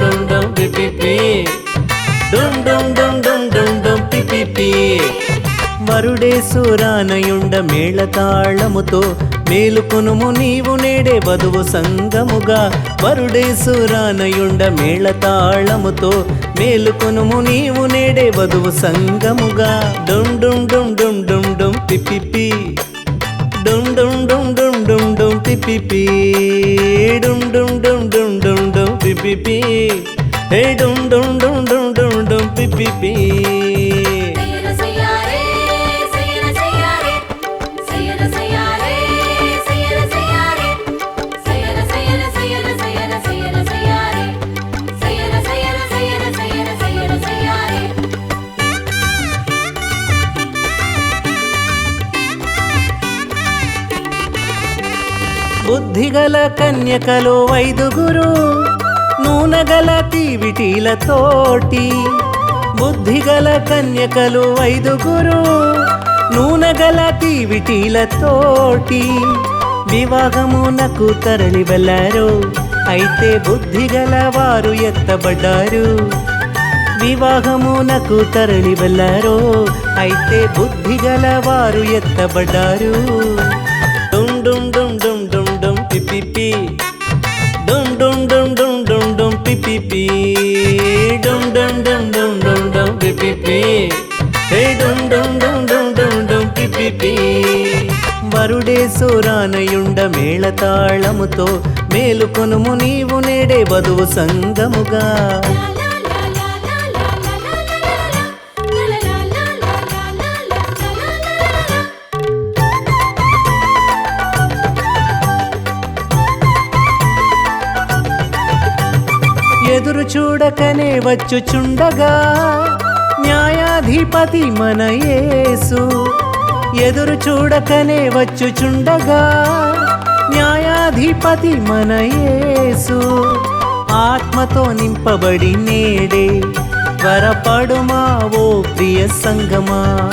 dum dum pi pi pi dum dum dum dum dum dum pi pi pi వరుడే సూరానయుండ మేళతాళముతో మేలుకొనుము నీవు నేడే వధువు సంగముగా వరుడే సూరానయుండ మేళతాళముతో మేలుకొనుము నీవు నేడే వధువు సంగముగా డుమ్ డుమ్ డుమ్ డుమ్ డుమ్ డుమ్ పిపిపి డుమ్ డుమ్ డుమ్ డుమ్ డుమ్ డుమ్ పిపిపి డుమ్ డుమ్ డుమ్ డుమ్ డుమ్ పిపి హే డుమ్ డుమ్ డుమ్ డుమ్ డుమ్ డుమ్ పిపి బుద్ధిగల కన్యకలు ఐదుగురు. నూనగల తీవిటీలతోటి బుద్ధిగల కన్యకలు ఐదుగురు నూనగల తీవిటీలతోటి వివాహమునకు తరలి వెళ్ళారు అయితే బుద్ధిగల వారు ఎత్తబడ్డారు. వివాహమునకు తరలి వెళ్ళారు అయితే బుద్ధిగల వారు ఎత్తబడ్డారు. పిపి డౌన్ డౌన్ డౌన్ డౌన్ డౌన్ డౌన్ పిపి హే డౌన్ డౌన్ డౌన్ డౌన్ డౌన్ డౌన్ పిపి వరుడే సోరానయుండ మేళతాళముతో మేలుకొనుము నీవు నేడే వధువు సంగముగా. ఎదురు చూడకనే వచ్చుచుండగా న్యాయాధిపతి మన యేసు. ఎదురు చూడకనే వచ్చుచుండగా న్యాయాధిపతి మన యేసు. ఆత్మతో నింపబడి నేడే త్వరపడుమా ఓ ప్రియ సంగమా.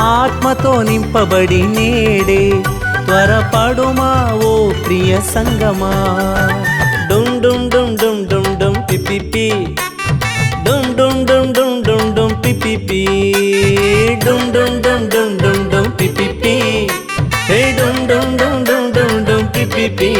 ఆత్మతో నింపబడి నేడే త్వరపడుమా ఓ ప్రియ సంగమా. డుమ్ డుమ్ డుమ్ డుమ్ డుమ్ డుమ్ పిపిపి హే డుమ్ డుమ్ డుమ్ డుమ్ డుమ్ డుమ్ పిపిపి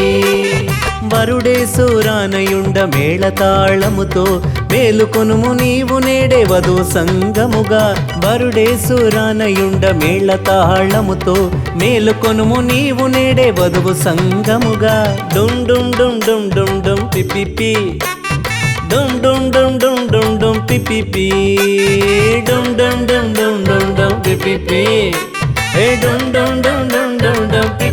వరుడే సూరానయుండ మేళతాళముతో మేలుకొనుము నీవు నేడే వధు సంగముగా. వరుడే సూరానయుండ మేళతాళముతో మేలుకొనుము నీవు నేడే వధువు సంగముగా. డుమ్ డుమ్ డుమ్ డుమ్ డుమ్ డుమ్ పిపిపి డుమ్ డుమ్ డుమ్ డుమ్ డుమ్ డుమ్ పిపిపి డుమ్ డుమ్ డుమ్ డుమ్ pee. Hey, dum dum dum dum dum dum pee.